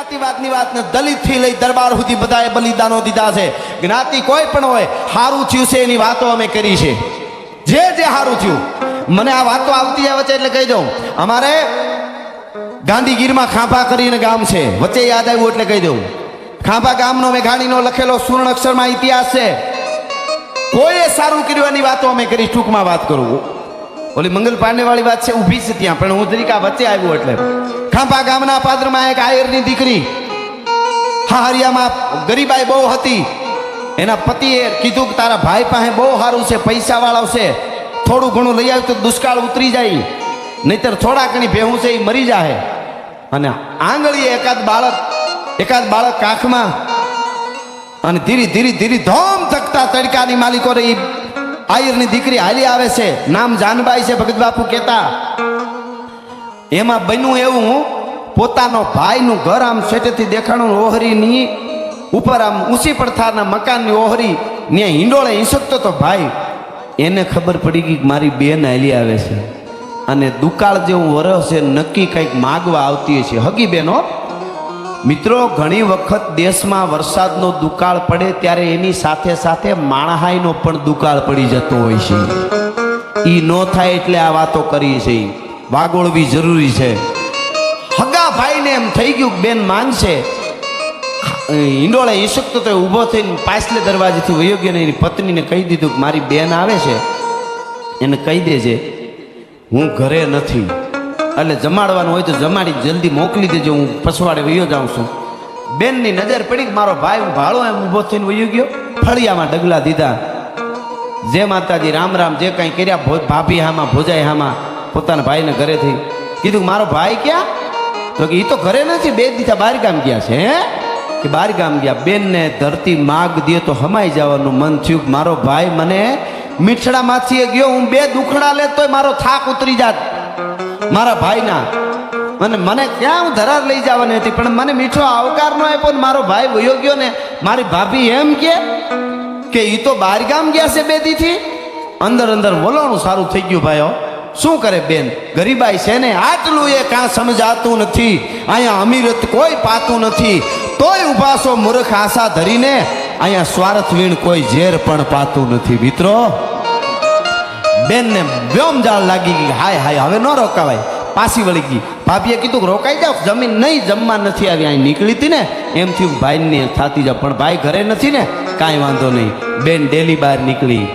જ્ઞાતિવાદની વાત ને દલિતથી લઈ દરબાર સુધી બધાએ બલિદાનો દીધા છે. જ્ઞાતિ કોઈ પણ હોય સારું થયું છે એની વાતો અમે કરી છે. જે જે સારું થયું. મને આ વાતો આવતી જાય વચ્ચે એટલે કહી દઉં. અમારે ગાંધીગીરમાં ખાંભા કરીને ગામ છે. વચ્ચે યાદ આવ્યું એટલે કહી દઉં. ખાંભા ગામનો મેઘાણીનો લખેલો સુવર્ણ અક્ષરમાં ઇતિહાસ છે. કોઈએ સારું કર્યું એની વાતો અમે કરી, ટૂંકમાં વાત કરું. ઓલી મંગલ પાંડે વાળી વાત છે, ઊભી છે ત્યાં, પણ હું તરીકા વચ્ચે આવ્યું એટલે. ખાંભા ગામના પાદરમાં એક આયરની દીકરી હાહરિયામાં ગરીબાઈ બહુ હતી. એના પતિએ કીધું કે તારા ભાઈ પાસે બહુ સારું છે પૈસા વાળા છે. થોડું ઘણું લઈ આવ્યું તો દુષ્કાળ ઉતરી જાય. નહીતર થોડા ઘણી ભેહું છે એ મરી જાય અને આંગળીએ એકાદ બાળક એકાદ બાળક કાંખમાં અને ધીરે ધીરે ધીરે ધોમ થકતા તડકાની માલિકો રે ઈ આયરની દીકરી હાલી આવે છે. નામ જાનબાઈ છે ભગત બાપુ કહેતા. એમાં બન્યું એવું, પોતાનો ભાઈનું ઘર આમ સેટેથી દેખાણું ઓહરીની ઉપર આમ ઊંચી પડથારના મકાનની ઓહરી ત્યાં હિંડોળે હિંસકતો તો ભાઈ. એને ખબર પડી ગઈ કે મારી બેન હાલી આવે છે. અને દુકાળ જેવું વરસ છે, નક્કી કંઈક માગવા આવતી છે. હગી બેનો, મિત્રો, ઘણી વખત દેશમાં વરસાદનો દુકાળ પડે ત્યારે એની સાથે સાથે માણહાઈનો પણ દુકાળ પડી જતો હોય છે. એ ન થાય એટલે આ વાતો કરી છે. વાગોળવી જરૂરી છે. હગા ભાઈને એમ થઈ ગયું બેન માનશે હિંડોળે ઈશક તો ઊભો થઈને પાછલે દરવાજેથી વયો ગયો ને એની પત્નીને કહી દીધું કે મારી બેન આવે છે. એને કહી દેજે, હું ઘરે નથી. એટલે જમાડવાનું હોય તો જમાડી જલ્દી મોકલી દેજો, હું પછવાડે વયો જાઉં છું. બેનની નજર પડી કે મારો ભાઈ હું ભાળો એમ ઊભો થઈને વયો ગયો. ફળિયામાં ડગલા દીધા. જે માતાજી રામ રામ જે કાંઈ કર્યા ભાભી હામાં, ભોજાઈ હામાં પોતાના ભાઈને ઘરેથી કીધું મારો ભાઈ ક્યાં? તો કે એ તો ઘરે નથી, બે દીધા બહાર ગામ ગયા છે, હે? કે બહાર ગામ ગયા. બેનને ધરતી માગ દે તો હમાઈ જવાનું મન થયું મારો ભાઈ મને મીઠડામાંથી ગયો, હું બે દુખડા લે તોય મારો થાક ઉતરી જાત. મારા ભાઈના. અને મને ક્યાં હું ધરાર લઈ જવાની હતી, પણ મને મીઠો આવકાર ન આપ્યો ને મારો ભાઈ વયો ગયો ને મારી ભાભી એમ કે કે એ તો બહાર ગામ ગયા છે બે દીથી. અંદર અંદર વલોણું સારું થઈ ગયું ભાઈઓ. શું કરે બેન? ગરીબાઈ છે ને, આટલું એ કાં સમજાતું નથી. અહીંયા અમીરત કોઈ પાતું નથી. તોય ઉભાસો મૂર્ખ આશા ધરીને અહીંયા સ્વાર્થ વીણ કોઈ ઝેર પણ પાતું નથી. મિત્રો, બેનને વ્યોમ જાળ લાગી ગઈ. હાય હાય, હવે ન રોકાવાય. પાછી વળી ગઈ. ભાભીએ કીધું રોકાઈ જાઓ. જમીન નહીં, જમવા નથી આવી. અહીં નીકળી હતી ને, એમ થયું ભાઈને થાતી જાવ પણ ભાઈ ઘરે નથી ને, કાંઈ વાંધો નહીં. બેન ડેલી બહાર નીકળી.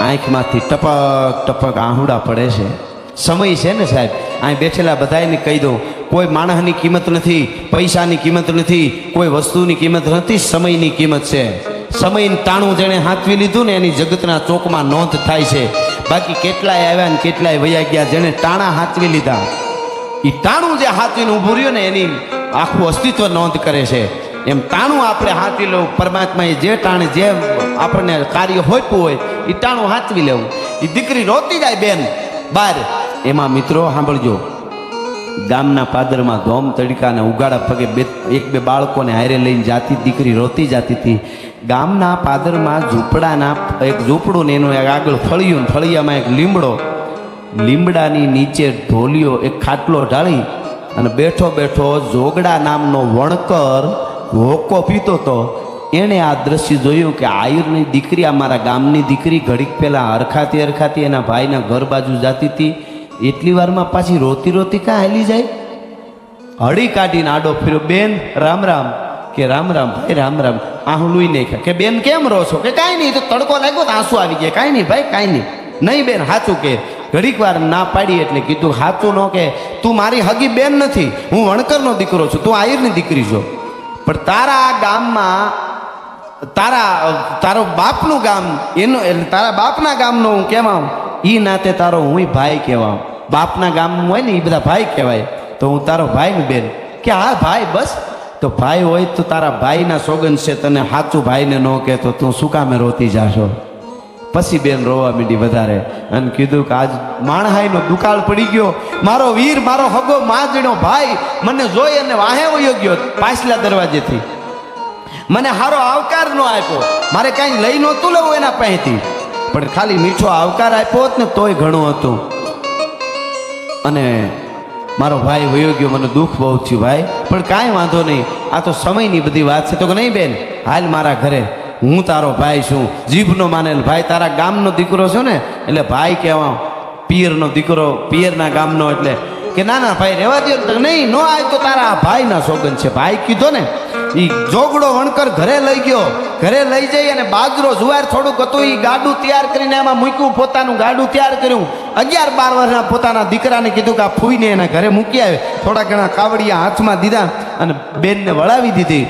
આંખમાંથી ટપક ટપક આહુડા પડે છે. સમય છે ને સાહેબ? અહીં બેઠેલા બધાને કહી દઉં, કોઈ માણસની કિંમત નથી, પૈસાની કિંમત નથી, કોઈ વસ્તુની કિંમત નથી, સમયની કિંમત છે. સમયનું તાણું જેણે હાથવી લીધું ને એની જગતના ચોકમાં નોંધ થાય છે. બાકી કેટલાય આવ્યા ને કેટલાય વયા ગયા જેણે ટાણા હાથવી લીધા. એ ટાણું જે હાથવીને ઊભું રહ્યું ને એની આખું અસ્તિત્વ નોંધ કરે છે. એમ ટાણું આપણે હાંચી લેવું, પરમાત્માએ જે ટાણે જે આપણને કાર્ય હોપ્યું હોય એ ટાણું હાંચવી લેવું. એ દીકરી રોતી જાય બેન, બાર. એમાં મિત્રો સાંભળજો, ગામના પાદરમાં ધોમ તડકાને ઉગાડા પગે બે, એક બે બાળકોને હારે લઈને જાતી દીકરી રોતી જાતી હતી. ગામના પાદરમાં ઝૂંપડાના, એક ઝૂંપડું ને એનું એક આગળ ફળિયું ફળિયામાં એક લીમડો. લીમડાની નીચે ઢોલિયો એક ખાટલો ઢાળી અને બેઠો બેઠો જોગડા નામનો વણકર હોકો પીતો તો એણે આ દ્રશ્ય જોયું કે આયુરની દીકરી આ મારા ગામની દીકરી ઘડીક પહેલાં હરખાતી હરખાતી એના ભાઈના ઘર બાજુ જાતી હતી. એટલી વારમાં પાછી રોતી રોતી કાં હાલી જાય? હળી કાઢીને આડો ફેર્યો, બેન, રામ રામ. કે, રામ રામ, ભાઈ, રામ રામ. આહું લુઈ નાખ્યા. કે, બેન, કેમ રહો છો? કે, કાંઈ નહીં તો તડકો લાગ્યો તો આંસુ આવી ગયા. કાંઈ નહીં, ભાઈ, કાંઈ નહીં. નહીં, બેન સાચું કે. ઘડીક વાર ના પાડી એટલે કીધું સાચું ન કે, તું મારી હગી બેન નથી. હું વણકરનો દીકરો છું. તું આયરની દીકરી છો. પણ તારા ગામમાં, તારા, તારો બાપનું ગામ, એનું એટલે તારા બાપના ગામનો હું કહેવાઉં એ નાતે તારો હું ભાઈ કહેવાઉં બાપના ગામનું હોય ને એ બધા ભાઈ કહેવાય. તો હું તારો ભાઈ ને બેન. કે હા, ભાઈ, બસ. તો ભાઈ હોય તો તારા ભાઈના સોગન છે, તને સાચું ભાઈને ન કહેતો, તું શું કામે રોતી જાશો? પછી બેન રોવા મીડી વધારે. અને કીધું કે આજ માણહાઈનો દુકાળ પડી ગયો. મારો વીર, મારો હગો માજણો ભાઈ મને જોઈ અને વાહે વયો ગયો પાછલા દરવાજેથી. મને સારો આવકાર ન આપ્યો. મારે કાંઈ લઈ નહોતું લેવું એના પાસેથી. પણ ખાલી મીઠો આવકાર આપ્યો હોત ને તોય ઘણું હતું. અને મારો ભાઈ વયો ગયો. મને દુઃખ બહુ થયું ભાઈ. પણ કાંઈ વાંધો નહીં. આ તો સમયની બધી વાત છે. તો કે નહીં બેન? હાલ મારા ઘરે હું તારો ભાઈ છું. જીભનો માનેલ ભાઈ, તારા ગામનો દીકરો છું ને, એટલે ભાઈ કહેવા પિયરનો દીકરો, પિયરના ગામનો એટલે. કે ના ના ભાઈ, રહેવા દે નહીં, નો આવે તો તારા ભાઈના સોગન છે. ભાઈ કીધો ને એ જોગડો વણકર ઘરે લઈ ગયો. ઘરે લઈ જઈ અને બાજરો, જુવાર થોડુંક હતું એ ગાડું તૈયાર કરીને એમાં મૂક્યું, પોતાનું ગાડું તૈયાર કર્યું. અગિયાર બાર વર્ષના પોતાના દીકરાને કીધું કે આ ફૂઈને એના ઘરે મૂકી આવે. થોડા ઘણા કાવડિયા હાથમાં દીધા અને બેનને વળાવી દીધી.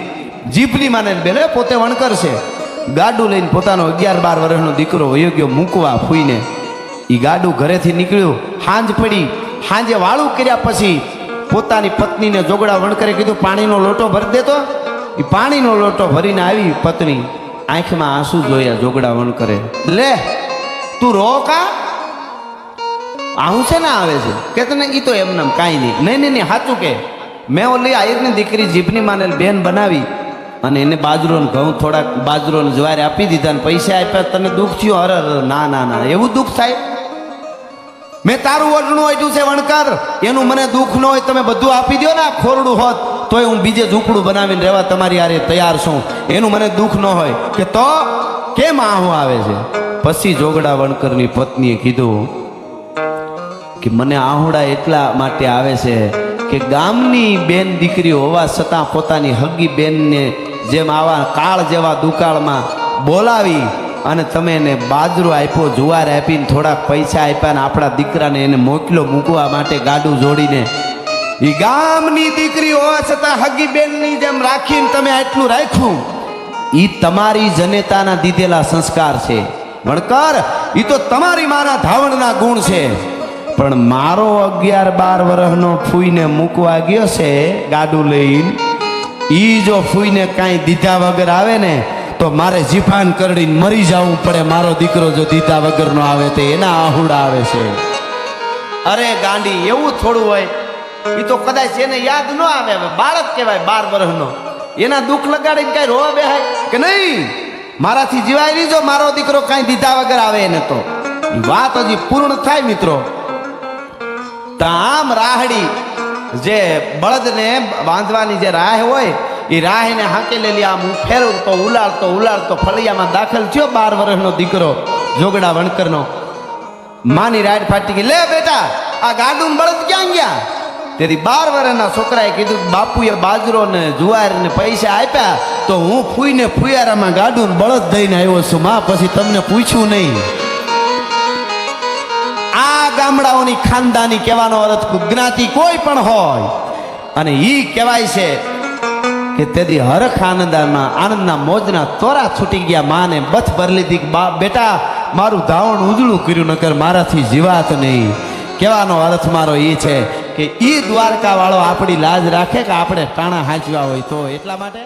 જીભની માને બેન પોતે વણકર છે. ગાડું લઈને પોતાનો અગિયાર બાર વર્ષનો દીકરો વયો ગયો મૂકવા ફૂઈને એ ગાડું ઘરેથી નીકળ્યું. હાંજ પડી. હાંજે વાળું કર્યા પછી પોતાની પત્નીને જોગડા વણકરે કીધું, પાણીનો લોટો ભરી દેતો. એ પાણીનો લોટો ભરીને આવી પત્ની આંખમાં આંસુ જોયા જોગડા વણકરે લે, તું રો કા? આવું છે ને આવે છે? કે તને એ તો એમને કાંઈ નહીં. નહીં નહીં સાચું કે. મેં ઓલી આયરની દીકરી જીભની માને બેન બનાવી. અને એને બાજરો ઘઉં થોડાક બાજરો ને જ્વારે આપી દીધા ને પૈસા આપ્યા. તને દુઃખ થયું? હર અરે, ના ના ના. એવું દુઃખ થાય? મેં તારું ઓરણું આપ્યું છે વણકર. એનું મને દુઃખ ન હોય તમે બધું આપી દો ને આ ખોરડું હોત તોય હું બીજે ઝૂંપડું બનાવીને રહેવા તમારી આરે તૈયાર છું. એનું મને દુઃખ ન હોય કે તો કેમ આહું આવે છે? પછી જોગડા વણકરની પત્નીએ કીધું કે મને આહુડા એટલા માટે આવે છે કે ગામની બેન દીકરી હોવા છતાં પોતાની હગી બેનને જેમ આવા કાળ જેવા દુકાળમાં બોલાવી અને તમે એને બાજરો આપ્યો, જુવાર આપીને થોડાક પૈસા આપ્યા ને આપણા દીકરાને એને મોકલો મૂકવા માટે ગાડું જોડીને. એ ગામની દીકરી હોવા છતાં હગી બેનની જેમ રાખીને તમે આટલું રાખ્યું. એ તમારી જનેતાના દીધેલા સંસ્કાર છે. વણકર એ તો તમારી મારા ધાવણના ગુણ છે. પણ મારો અગિયાર બાર વર્ષનો ફૂઈને મૂકવા ગયો છે ગાડું લઈને. ઈ જો ફૂઈને કાંઈ દીધા વગર આવે ને, તો મારે જીફાન કરડીને મરી જવું પડે. મારો દીકરો જો દીધા વગરનો આવે તો એના આહુડા આવે છે. અરે ગાંડી, એવું થોડું હોય. એ તો કદાચ એને યાદ ન આવે. બાળક કહેવાય બાર વર્ષનો એના દુઃખ લગાડીને કાંઈ રોવા બેહાય કે નહીં? મારાથી જીવાય નહીં જો મારો દીકરો કાંઈ દીધા વગર આવે એને તો. વાત હજી પૂર્ણ થાય, મિત્રો. તામ રાહડી જે બળદને બાંધવાની જે રાહ હોય, એ રાહને હાકેલેલી આમ ફેરવતો, ઉલાળતો ઉલાળતો ફળિયામાં દાખલ થયો બાર વર્ષનો દીકરો, જોગડા વણકરનો. માની રાડ ફાટી ગઈ, લે બેટા, આ ગાડું બળદ ક્યાં ગયા? તેથી બાર વર્ષના છોકરાએ કીધું, બાપુએ બાજરો ને જુવાર ને પૈસા આપ્યા, તો હું ફૂઈને ફુયારામાં ગાડું બળદ દઈને આવ્યો છું, માં, પછી તમને પૂછ્યું નહીં. ગામડાઓની ખાનદાની કહેવાનો અર્થ જ્ઞાતિ કોઈ પણ હોય. અને ઈ કહેવાય છે કે તેથી હરખ આનંદમાં, આનંદના મોજના તોરા છૂટી ગયા માને, બથ ભર લીધી બા બેટા, મારું ધાવણ ઉજળું કર્યું, નકર મારાથી જીવાત નહીં. કહેવાનો અર્થ મારો એ છે કે ઈ દ્વારકા વાળો આપણી લાજ રાખે કે આપણે ટાણા હાંચવા હોય તો, એટલા માટે